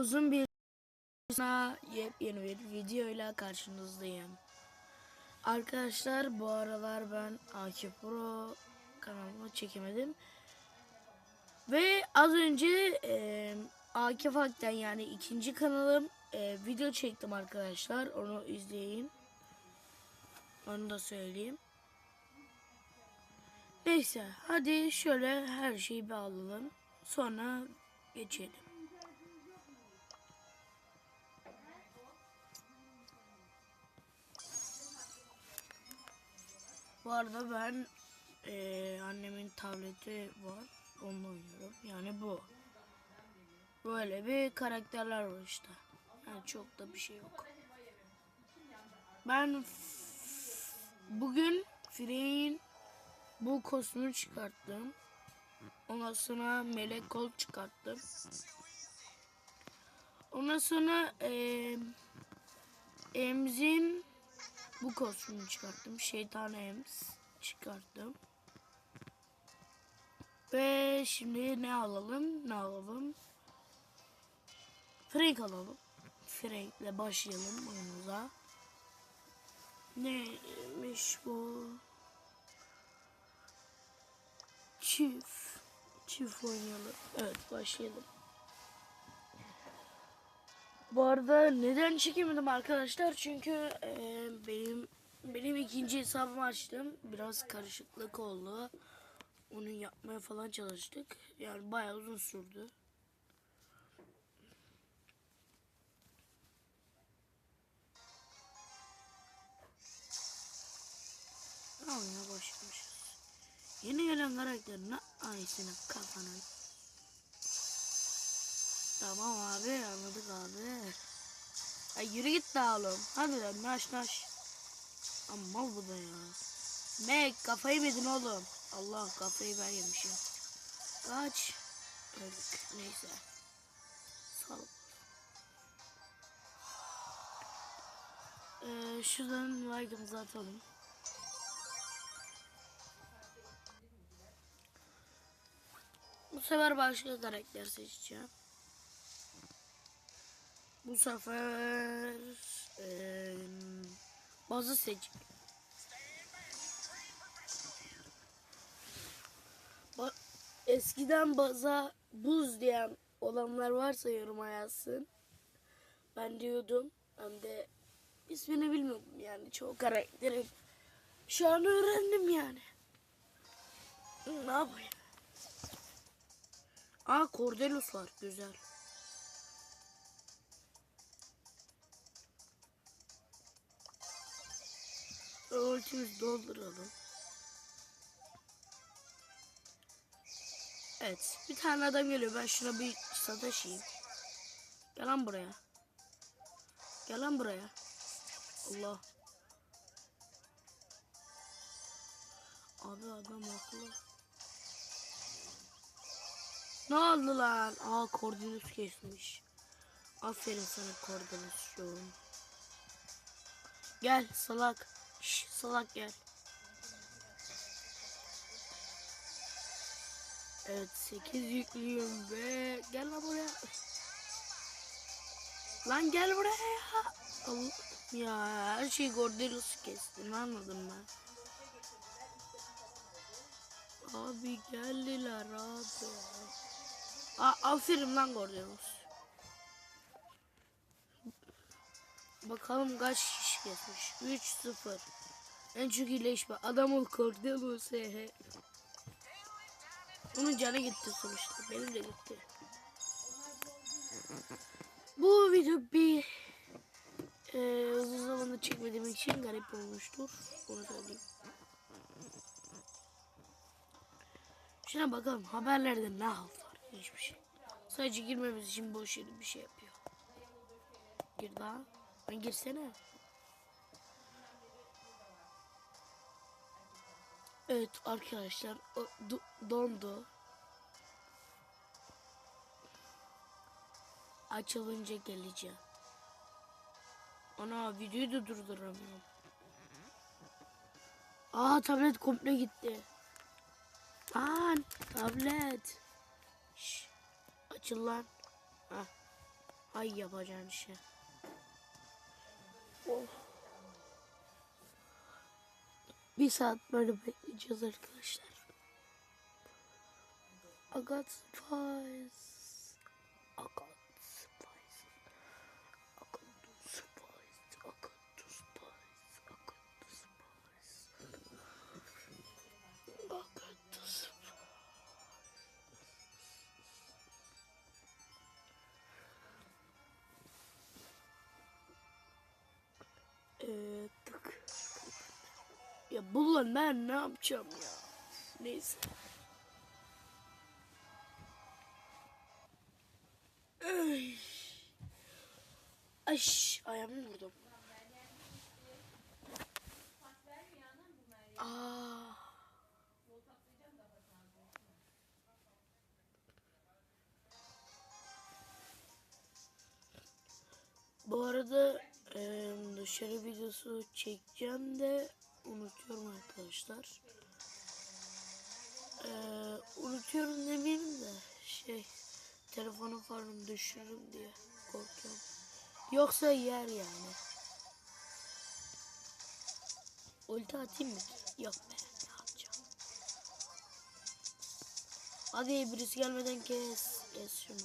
Uzun bir yepyeni bir videoyla karşınızdayım. Arkadaşlar bu aralar ben Akif Pro kanalımı çekemedim. Ve az önce e, Akif Ak'ten yani ikinci kanalım e, video çektim arkadaşlar. Onu izleyin. Onu da söyleyeyim. Neyse hadi şöyle her şeyi bir alalım. Sonra geçelim. Bu arada ben eee, annemin tableti var. Onunla oynuyorum. Yani bu. Böyle bir karakterler var işte. Yani çok da bir şey yok. Ben bugün Frey'in bu kostümü çıkarttım. Ondan sonra melek kol çıkarttım. Ondan sonra eee Emz'in bu kostümü çıkarttım. Şeytan Ems çıkarttım. Ve şimdi ne alalım? Ne alalım? Frank alalım. Frank'le başlayalım oyunumuza. Neymiş bu? Çift. Çift oynayalım. Evet başlayalım. Bu arada neden çekemedim arkadaşlar? Çünkü eee, benim benim ikinci hesabımı açtım. Biraz karışıklık oldu. Onu yapmaya falan çalıştık. Yani bayağı uzun sürdü. Almaya başlamışız. Yeni gelen karakterin aynısını kafana. Tamam abi anladık abi. Ay yürü git daha oğlum. Hadi lan naş naş. Amma bu da ya. Mek kafayı yedin oğlum? Allah kafayı ben yemişim. Kaç. Öldük. Neyse. Sağ ol. Ee, şuradan like'ımızı atalım. Bu sefer başka karakter seçeceğim. Bu sefer eee bazı seç. Ba- Eskiden baza buz diyen olanlar varsa yoruma yazsın. Ben diyordum. Hem de ismini bilmiyordum yani çoğu karakterin. Şu an öğrendim yani. Ne yapayım? Aa Cordelus var. Güzel. Ultimizi dolduralım. Evet. Bir tane adam geliyor. Ben şuna bir sataşayım. Gel lan buraya. Gel lan buraya. Allah. Abi adam haklı. Ne oldu lan? Aa Cordinus kesmiş. Aferin sana Cordinus şu. Gel salak. Şş, salak gel. Evet 8 yüklüyorum ve gel lan buraya. Lan gel buraya ya. Her şeyi Cordinus kestin anladım ben. Abi geldiler abi. Aa, aferin lan Gordilos. Bakalım kaç kişi kesmiş. 3-0. En çok iyileşme. Adam ol Gordilos. he. Onun canı gitti sonuçta. Benim de gitti. Bu video bir e, uzun zamandır çekmediğim için garip olmuştur. Onu söyleyeyim. Şuna bakalım haberlerde ne halt var? Hiçbir şey. Sadece girmemiz için boş yere bir şey yapıyor. Gir daha. Ben girsene. Evet arkadaşlar o do- dondu. Açılınca geleceğim. Ana videoyu da durduramıyorum. Aa tablet komple gitti. Lan tablet. Şş, açıl lan. Hah. Ay yapacağın işe. Of. Bir saat böyle bekleyeceğiz arkadaşlar. I got spice. I got spice. I got the. I got the. I got the. I got the tık. Ya bununla ben ne yapacağım ya? Neyse. Ay. Ay, ayağımı vurdum. Aa. Bu arada eee dışarı videosu çekeceğim de unutuyorum arkadaşlar. Eee, unutuyorum demeyeyim de şey telefonu falan düşürürüm diye korkuyorum. Yoksa yer yani. Ulti atayım mı? Yok be ne yapacağım. Hadi birisi gelmeden kes. Kes şunu.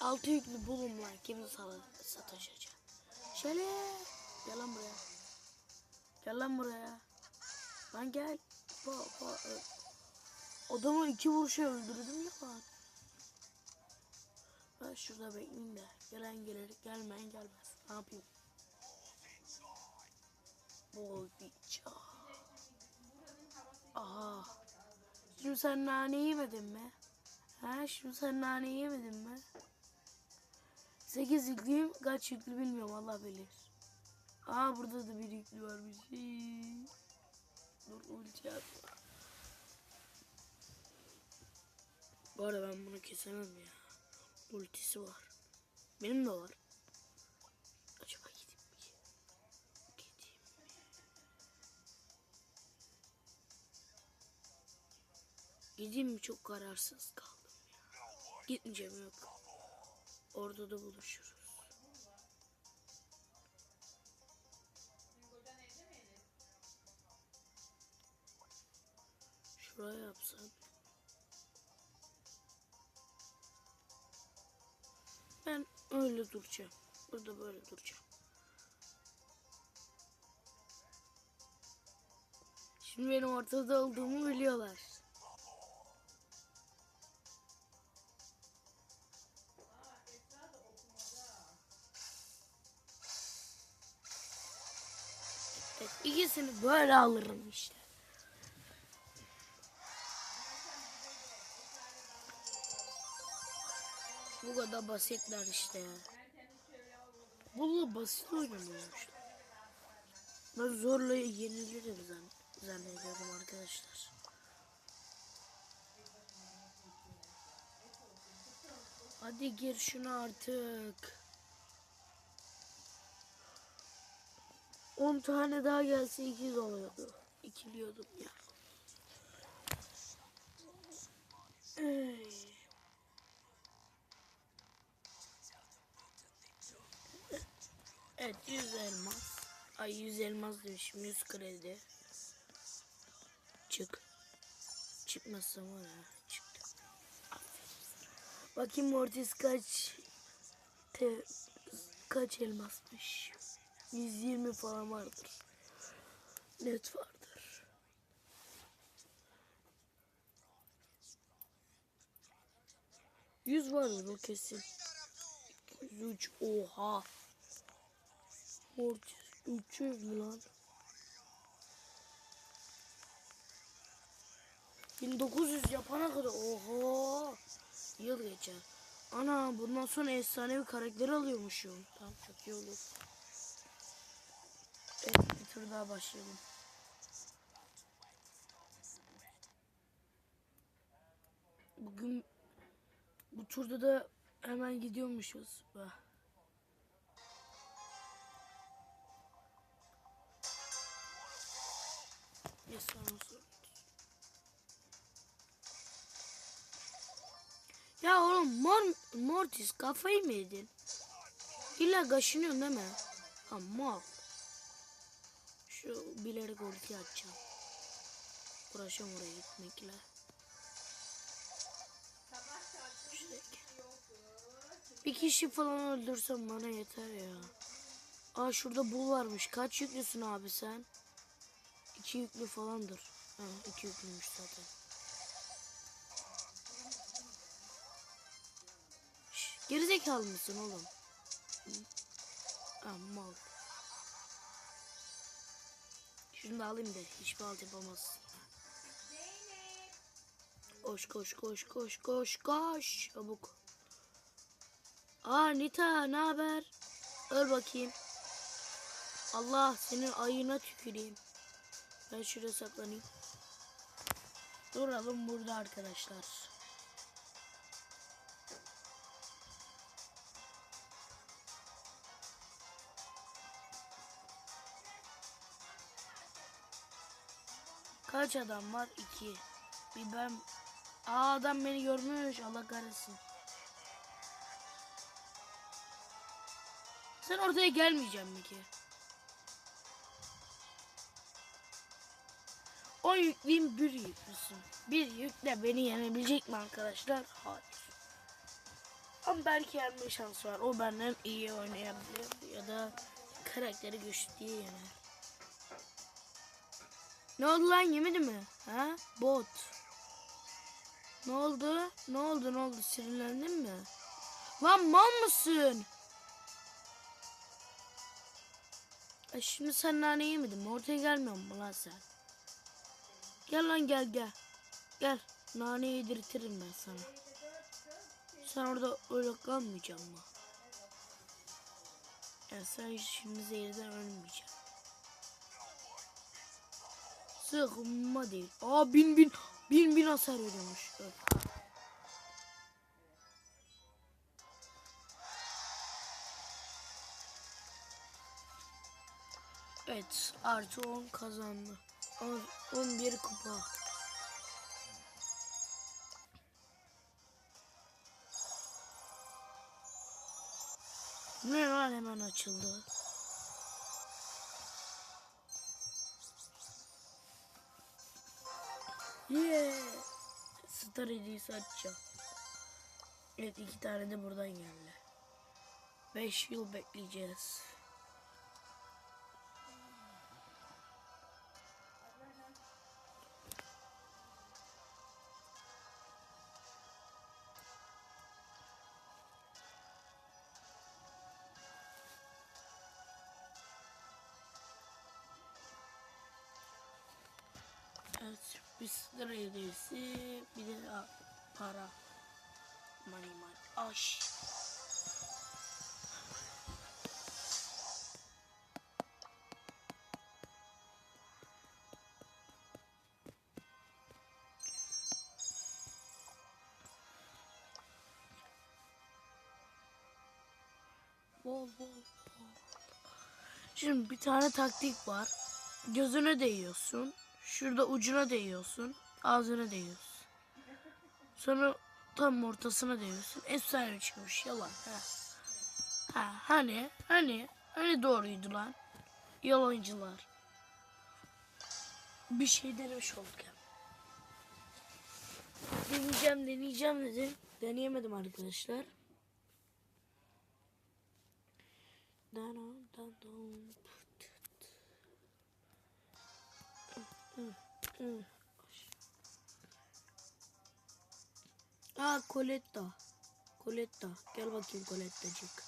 Altı yüklü bulun lan. Kimi sana sataşacak? Şöyle. Gel lan buraya. Gel lan buraya. Lan gel. Ba, ba, ö- Adamı iki vuruşa öldürdüm ya lan. Ben şurada bekleyeyim de. Gelen gelir, gelmeyen gelmez. Ne yapayım? Bir Aha. Şimdi sen nane yemedin mi? Ha şimdi sen nane yemedin mi? 8 yüklüyüm. Kaç yüklü bilmiyorum Allah bilir. Aa burada da bir yüklü varmış. Hii. Dur ulti atma. Bu arada ben bunu kesemem ya. Ultisi var. Benim de var. Acaba gideyim mi? Gideyim mi? Gideyim mi? Çok kararsız kaldım ya. Gitmeyeceğim yok. Orada da buluşuruz. Şuraya yapsam. Ben öyle duracağım. Burada böyle duracağım. Şimdi benim ortada olduğumu biliyorlar. İkisini böyle alırım işte. Bu kadar basitler işte ya. Bununla basit oynanıyormuş. Ben zorla yenilirim zan zannediyorum arkadaşlar. Hadi gir şunu artık. 10 tane daha gelse 2 oluyordu. İkiliyordum ya. Evet 100 elmas. Ay 100 elmas demişim 100 kredi. Çık. Çıkmazsa var ya çıktı. Aferin. Bakayım Mortis kaç te, kaç elmasmış. 120 falan vardır. Net vardır. Yüz vardır o kesin. 203 oha. Mortis 300 mü lan? 1900 yapana kadar oha. Yıl geçer. Ana bundan sonra efsanevi karakter alıyormuşum. Tamam çok iyi olur. Tur daha başlayalım. Bugün bu turda da hemen gidiyormuşuz. Bah. Ya oğlum mor, Mortis kafayı mı yedin? İlla kaşınıyorsun değil mi? Ha mal. Şu bilerek ulti atacağım. Uğraşam oraya gitmekle. Şöyle. Bir kişi falan öldürsem bana yeter ya. Aa şurada bul varmış. Kaç yüklüsün abi sen? İki yüklü falandır. Ha iki yüklüymüş zaten. Şş, Gerizekalı mısın oğlum? Ha mal. Şunu da alayım da hiçbir alt yapamazsın. Koş koş koş koş koş koş. Çabuk. Aa Nita ne haber? Öl bakayım. Allah senin ayına tüküreyim. Ben şuraya saklanayım. Duralım burada arkadaşlar. Kaç adam var? İki. Bir ben... Aa adam beni görmüş. Allah kahretsin. Sen ortaya gelmeyeceksin mi ki? O yükleyeyim bir yüklüsün. Bir yükle beni yenebilecek mi arkadaşlar? Hayır. Ama belki yenme şansı var. O benden iyi oynayabilir ya da karakteri güçlü diye yener. Ne oldu lan yemedi mi? Ha? Bot. Ne oldu? Ne oldu ne oldu? Sinirlendin mi? Lan mal mısın? E şimdi sen nane yemedin mi? Ortaya gelmiyor mu lan sen? Gel lan gel gel. Gel. Nane yedirtirim ben sana. Sen orada öyle kalmayacaksın mı? Ya sen şimdi zehirden ölmeyeceksin. Sıkma değil. Aa bin bin bin bin hasar veriyormuş. Öl. Evet artı 10 kazandı. On- 11 kupa. Ne lan hemen açıldı. Yeah. Star hediyesi açacağım. Evet iki tane de buradan geldi. 5 yıl bekleyeceğiz. Hediyesi, bir de para. Money money. Aş. Bol bol bol. Şimdi bir tane taktik var. Gözüne değiyorsun. Şurada ucuna değiyorsun. Ağzına değiyorsun. Sonra tam ortasına değiyorsun. Efsane çıkmış yalan. Ha. ha hani hani hani doğruydu lan. Yalancılar. Bir şey denemiş olduk ya. Deneyeceğim deneyeceğim dedim. Deneyemedim arkadaşlar. Dan Hı. Aa Coletta. Coletta. Gel bakayım Colettacık.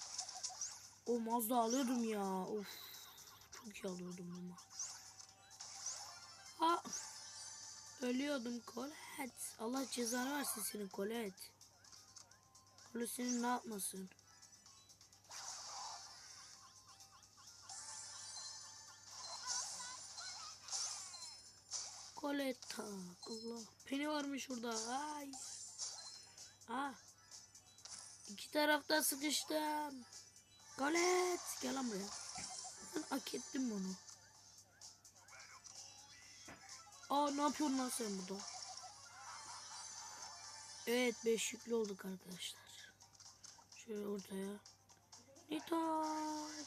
O Mazda alıyordum ya. Of. Çok iyi alıyordum ama. Aa. Ölüyordum Colette. Allah cezanı versin senin Colette. Colette senin ne yapmasın? Coletta. Allah. Penny varmış orada. Ay. Ah. İki tarafta sıkıştım. Colette. Gel lan buraya. Ben hak ettim bunu. Aa ne yapıyorsun lan sen burada? Evet 5 yüklü olduk arkadaşlar. Şöyle ortaya. Nito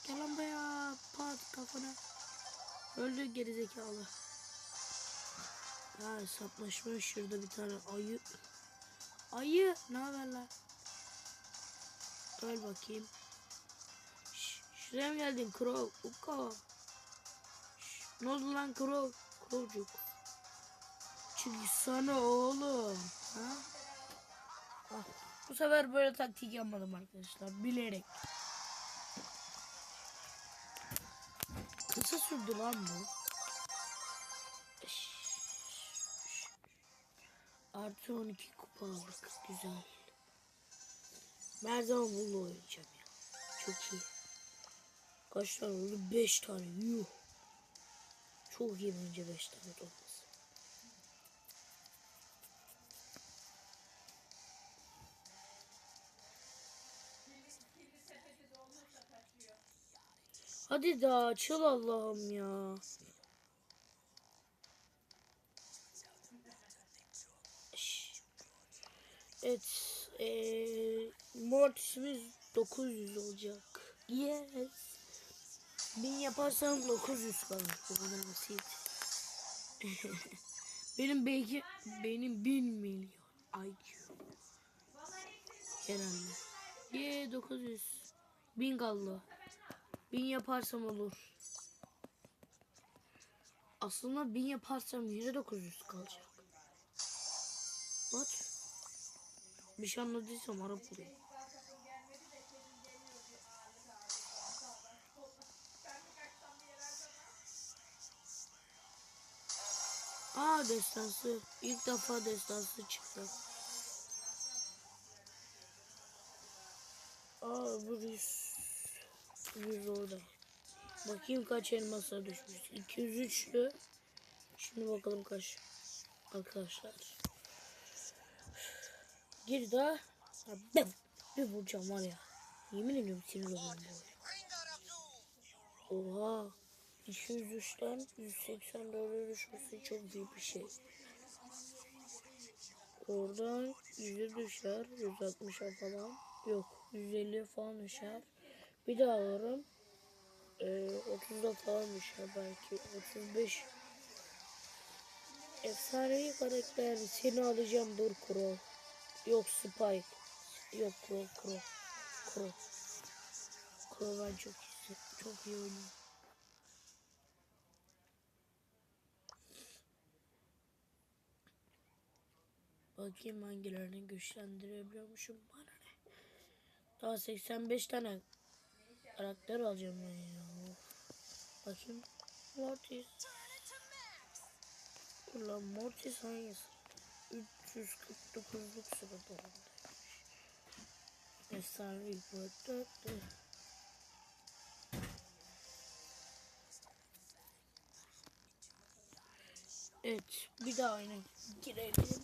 gel lan buraya pat kafana. Öldü gerizekalı. Ha hesaplaşma şurada bir tane ayı. Ayı ne haber lan? Öl bakayım. Şş, şuraya mı geldin Crow? Uka. Şş, ne oldu lan Crow? Crowcuk. Çıksana oğlum. Ha? Ah, bu sefer böyle taktik yapmadım arkadaşlar. Bilerek. Kısa sürdü lan bu. Artı 12 kupa aldık. Güzel. Ben her zaman bununla oynayacağım ya. Çok iyi. Kaç tane oldu? 5 tane. Yuh. Çok iyi bence 5 tane olması. Hadi daha açıl Allah'ım ya. Evet. Eee Mortis'imiz 900 olacak. Yes. Bin yaparsam 900 kalır. Benim belki benim 1000 milyon IQ. Herhalde. Ye 900. 1000 kaldı. 1000 yaparsam olur. Aslında 1000 yaparsam yine 900 kalacak. What? Bir şey anladıysam Arap olayım. Aa destansı. İlk defa destansı çıktı. Aa bu yüz. Yüz orada. Bakayım kaç elmasa düşmüş. 203'lü. Şimdi bakalım kaç. Arkadaşlar. Gir daha. Ha, ben bir vuracağım var ya. Yemin ediyorum sinir oluyorum bu. Oha. 203'ten 184'e düşmesi çok büyük bir şey. Oradan 100'e düşer. 160'a falan. Yok. 150'ye falan düşer. Bir daha alırım. Ee, 30'da falan düşer belki. 35 Efsanevi karakter seni alacağım dur Kuro. Yok Spike. Yok Kuro Kuro. Kuro. Kuro ben çok iyi, çok iyi oynuyorum. Bakayım hangilerini güçlendirebiliyormuşum bana ne. Daha 85 tane karakter alacağım ben ya. Bakayım. Mortis. Ulan Mortis hangisi? 349'luk sırada Efsanevi bu. Evet, bir daha oyuna girelim.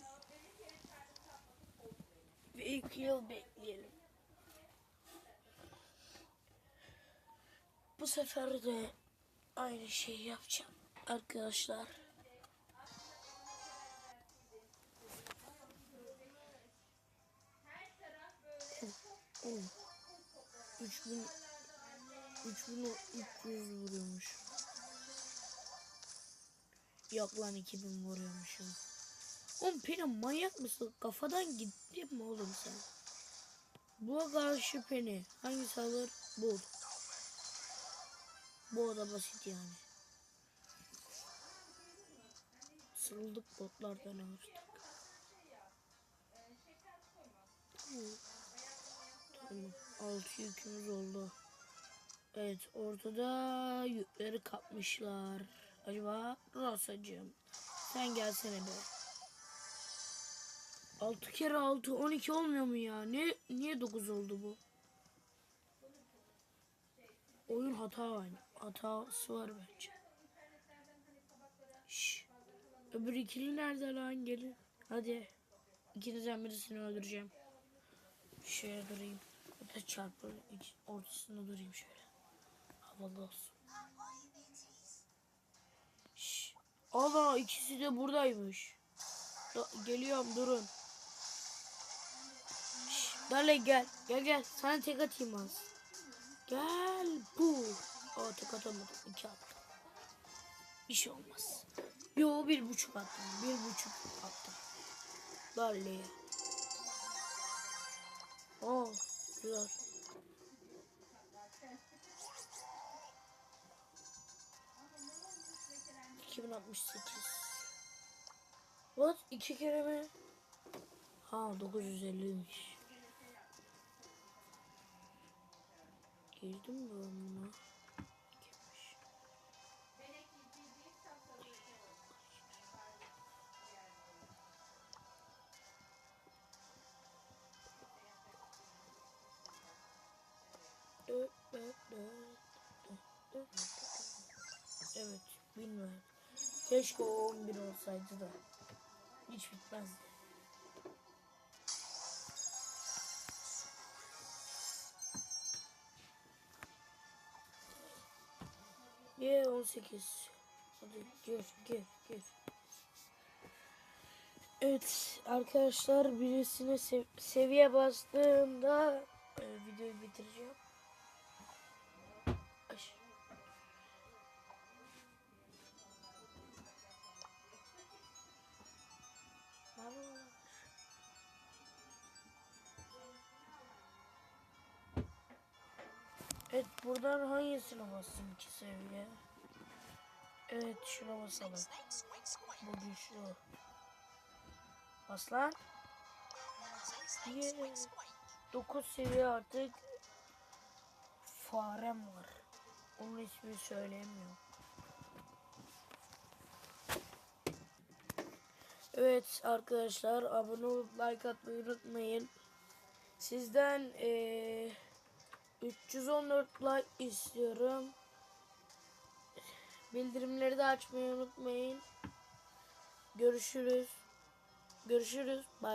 Ve iki yıl bekleyelim. Bu sefer de aynı şeyi yapacağım arkadaşlar. Oh. 3000 3300 vuruyormuş. Yok lan 2000 vuruyormuşum. Oğlum Pena manyak mısın? Kafadan gittin mi oğlum sen? Bu karşı Penny. Hangisi alır? Bu. Bu da basit yani. Sırıldık botlardan artık. Tamam. Altı yükümüz oldu. Evet ortada yükleri kapmışlar. Acaba Rosacığım sen gelsene be. 6 kere 6 12 olmuyor mu ya? Ne niye 9 oldu bu? Oyun hata var. Hatası var bence. Şş. Öbür ikili nerede lan gelin. Hadi. İkinizden birisini öldüreceğim. Şöyle durayım. Çarpı iki- ortasında durayım şöyle. Havalı olsun. Şş. Allah ikisi de buradaymış. Da- geliyorum durun. Dale gel. Gel gel. Sana tek atayım az. Gel. Bu. Aa tek atamadım. İki attım. Bir şey olmaz. Yo bir buçuk attım. Bir buçuk attım. Dale. Oo altmış sekiz. What? İki kere mi? Ha 950'ymiş. Girdim mi ben buna? Bilmiyorum. Keşke o 11 olsaydı da. Hiç bitmezdi. Ye 18. Hadi gir gir gir. Evet arkadaşlar birisine sev- seviye bastığımda e, videoyu bitireceğim. Evet buradan hangisine bassın iki seviye? Evet şuna basalım. Bu güçlü. Bas lan. Yeah. 9 seviye artık farem var. Onun ismini söyleyemiyorum. Evet arkadaşlar abone olup like atmayı unutmayın. Sizden eee 314 like istiyorum. Bildirimleri de açmayı unutmayın. Görüşürüz. Görüşürüz. Bay